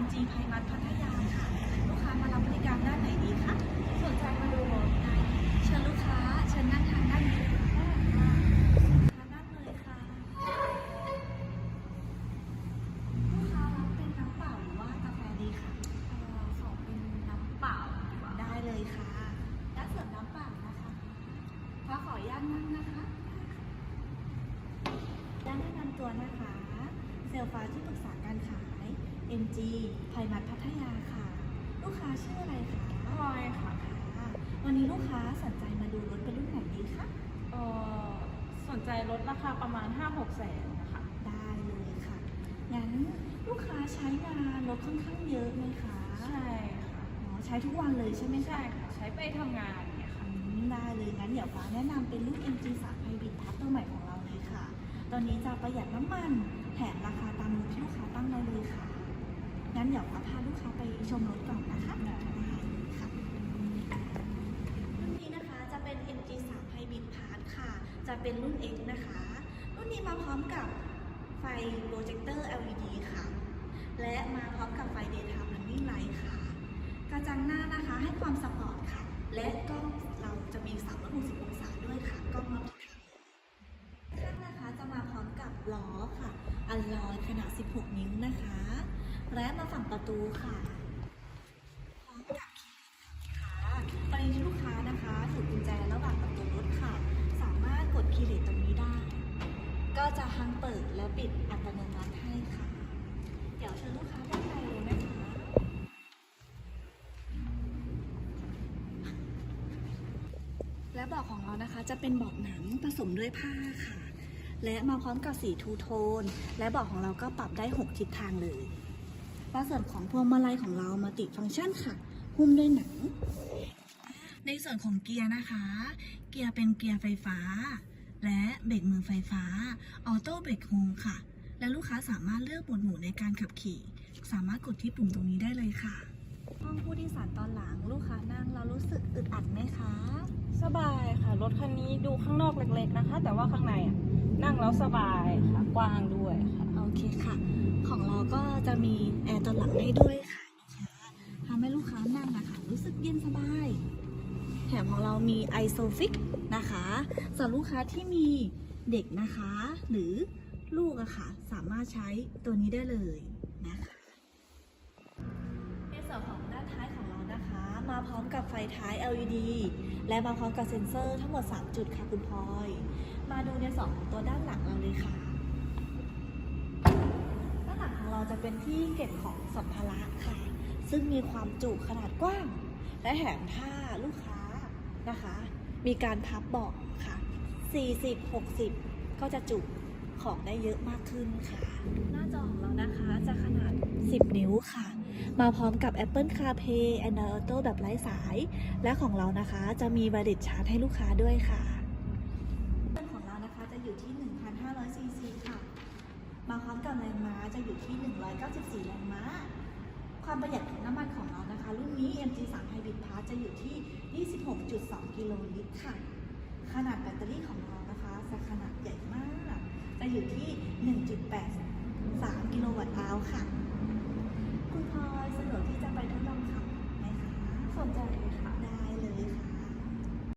MG ไพมัสพัทยาค่ะ ลูกค้ามารับบริการด้านไหนดีคะ สนใจมาดูรถได้เชิญลูกค้า เชิญนั่งทางด้านนี้ค่ะลูกค้านั่งเลยค่ะ ลูกค้ารับเป็นน้ำเปล่าหรือว่ากาแฟดีคะขอเป็นน้ำเปล่าดีกว่าได้เลยค่ะและเสิร์ฟน้ำเปล่านะคะฟ้าขออนุญาตนั่งนะคะด้านแนะนำตัวนะคะ เซลล์ฟ้าที่ปรึกษาการขาย MG ไพมัสพัทยาค่ะ ลูกค้าชื่ออะไรคะพลอยค่ะค่ะ วันนี้ลูกค้าสนใจมาดูรถเป็นรุ่นไหนดีคะเอ่อสนใจลดราคาประมาณ 5-6แสนนะคะได้เลยค่ะ งั้นลูกค้าใช้งานรถค่อนข้างเยอะไหมคะใช่ค่ะอ๋อใช้ทุกวันเลยใช่ไหมคะ ใช่ค่ะ ใช้ไปทำงานเนี่ยค่ะ อืมได้เลยงั้นเดี๋ยวฟ้าแนะนำเป็นรุ่น MG 3 Hybrid พัทตัวใหม่ของเราเลยค่ะ ตอนนี้จะประหยัดน้ำมันแถมราคาตามงบที่ลูกค้าตั้งได้เลยค่ะ งั้นเดี๋ยวฟ้าพาลูกค้าไปชมรถก่อนนะคะได้ค่ะรุ่นนี้นะคะจะเป็น MG 3 Hybrid Part ค่ะ จะเป็นรุ่น X นะคะ รุ่นนี้มาพร้อมกับไฟโปรเจคเตอร์ LED ค่ะ และมาพร้อมกับไฟ Daytime Running Light ค่ะ กระจังหน้านะคะให้ความสปอร์ตค่ะ และกล้องเราจะมี 360 องศาด้วยค่ะ กล้องรอบทิศทางข้างนะคะจะมาพร้อมกับล้อค่ะ อัลลอยขนาด 16 นิ้วนะคะ และมาฝั่งประตูค่ะพร้อมกับคีย์ค่ะกรณีที่ลูกค้านะคะถือกุญแจระหว่างประตูรถค่ะ สามารถกดคีย์เลสตรงนี้ได้ ก็จะทั้งเปิดและปิดอัตโนมัติให้ค่ะ เดี๋ยวเชิญลูกค้าด้านในเลยนะคะและเบาะของเรานะคะจะเป็นเบาะหนังผสมด้วยผ้าค่ะ และมาพร้อมกับสีทูโทน และเบาะของเราก็ปรับได้ 6 ทิศทางเลย และส่วนของพวงมาลัยของเรามาติดฟังก์ชันค่ะ หุ้มด้วยหนัง ในส่วนของเกียร์นะคะ เกียร์เป็นเกียร์ไฟฟ้า และเบรกมือไฟฟ้า ออโต้เบรกโฮมค่ะ และลูกค้าสามารถเลือกโหมดหมู่ในการขับขี่ สามารถกดที่ปุ่มตรงนี้ได้เลยค่ะ ห้องผู้โดยสารตอนหลังลูกค้านั่งเรารู้สึกอึดอัดไหมคะ สบายค่ะ รถคันนี้ดูข้างนอกเล็กๆนะคะ แต่ว่าข้างในอะนั่งแล้วสบายค่ะ กว้างด้วยค่ะ เคค่ะ ของเราก็จะมีแอร์ตอนหลังให้ด้วยค่ะลูกค้าทำให้ลูกค้านั่งนะคะรู้สึกเย็นสบาย แถมของเรามีไอโซฟิกนะคะสำหรับลูกค้าที่มีเด็กนะคะ หรือลูกอะค่ะ สามารถใช้ตัวนี้ได้เลยนะคะ ในส่วนของด้านท้ายของเรานะคะ มาพร้อมกับไฟท้าย LED และมาพร้อมกับเซ็นเซอร์ทั้งหมด 3 จุดค่ะคุณพลอย มาดูในส่วนของตัวด้านหลังเราเลยค่ะ เราจะเป็นที่เก็บของสัมภาระค่ะ ซึ่งมีความจุขนาดกว้าง และแถมถ้าลูกค้านะคะ มีการพับเบาะค่ะ 40 60 ก็จะจุของได้เยอะมากขึ้นค่ะ หน้าจอของเรานะคะจะขนาด 10 นิ้วค่ะ มาพร้อมกับ Apple CarPlay Android Auto แบบไร้สาย และของเรานะคะจะมี Wireless Charge ให้ลูกค้าด้วยค่ะของเรานะคะจะอยู่ที่ 1,500ซีซีค่ะ มาค้อมกับแรงม้าจะอยู่ที่ 194 แรงม้า ความประหยัดของน้ำมันของเรานะคะ รุ่นนี้ MG3 Hybrid Plus จะอยู่ที่ 26.2 กิโลลิตรค่ะ ขนาดแบตเตอรี่ของเรานะคะจะขนาดใหญ่มาก จะอยู่ที่ 1.83 กิโลวัตต์อาวร์ค่ะ